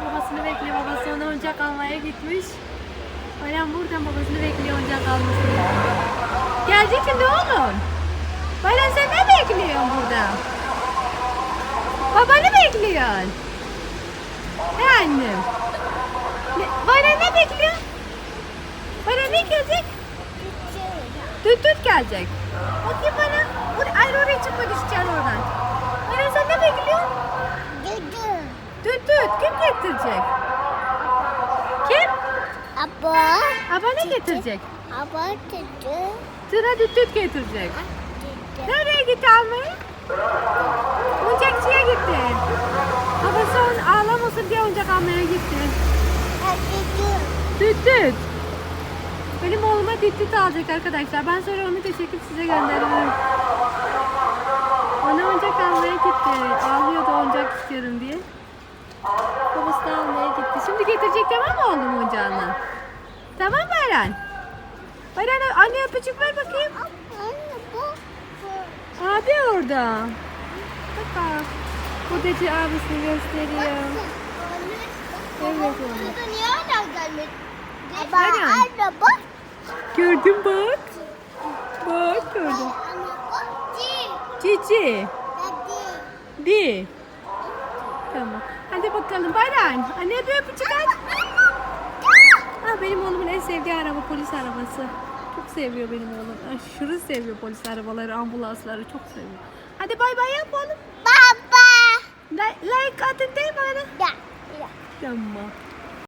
babasını bekliyor. Babası ona oyuncak almaya gitmiş. Bayram buradan babasını bekliyor oyuncak almasını. Gelecek şimdi oğlum. Bayram sen ne bekliyorsun burada? Babanı bekliyorsun. He annem. Ne, Bayram ne bekliyor? Bayram ne gelecek? Düt düt gelecek. Bakayım bana. Aba. Aba ne getirecek? Aba. Tıra düt düt getirecek. Nereye gitti almaya? Oyuncakçıya gitti. Babası on ağlamasın diye oyuncak almaya gitti. Düt düt. Benim oğluma düt düt alacak arkadaşlar. Ben sonra onu da çekip size gönderirim. Ona oyuncak almaya gitti. Ağlıyordu oyuncak istiyorum diye. Babası da almaya gitti. Şimdi getirecek tamam mı oğlum oyuncağını? Tamam mı Eren? Eren anne öpücük ver bakayım. Abi orada. Bak. Buradaki abisini gösteriyor. Evet oğlum. Eren. Gördün bak. Bak gördüm. Cici. Di. Tamam. Hadi bakalım Baran. Anne bir öpücük at. Ha, benim oğlumun en sevdiği araba polis arabası. Çok seviyor benim oğlum. Aşırı seviyor polis arabaları, ambulansları çok seviyor. Hadi bay bay yap oğlum. Baba. Like, like atın değil mi bana? Ya. Ya. Tamam.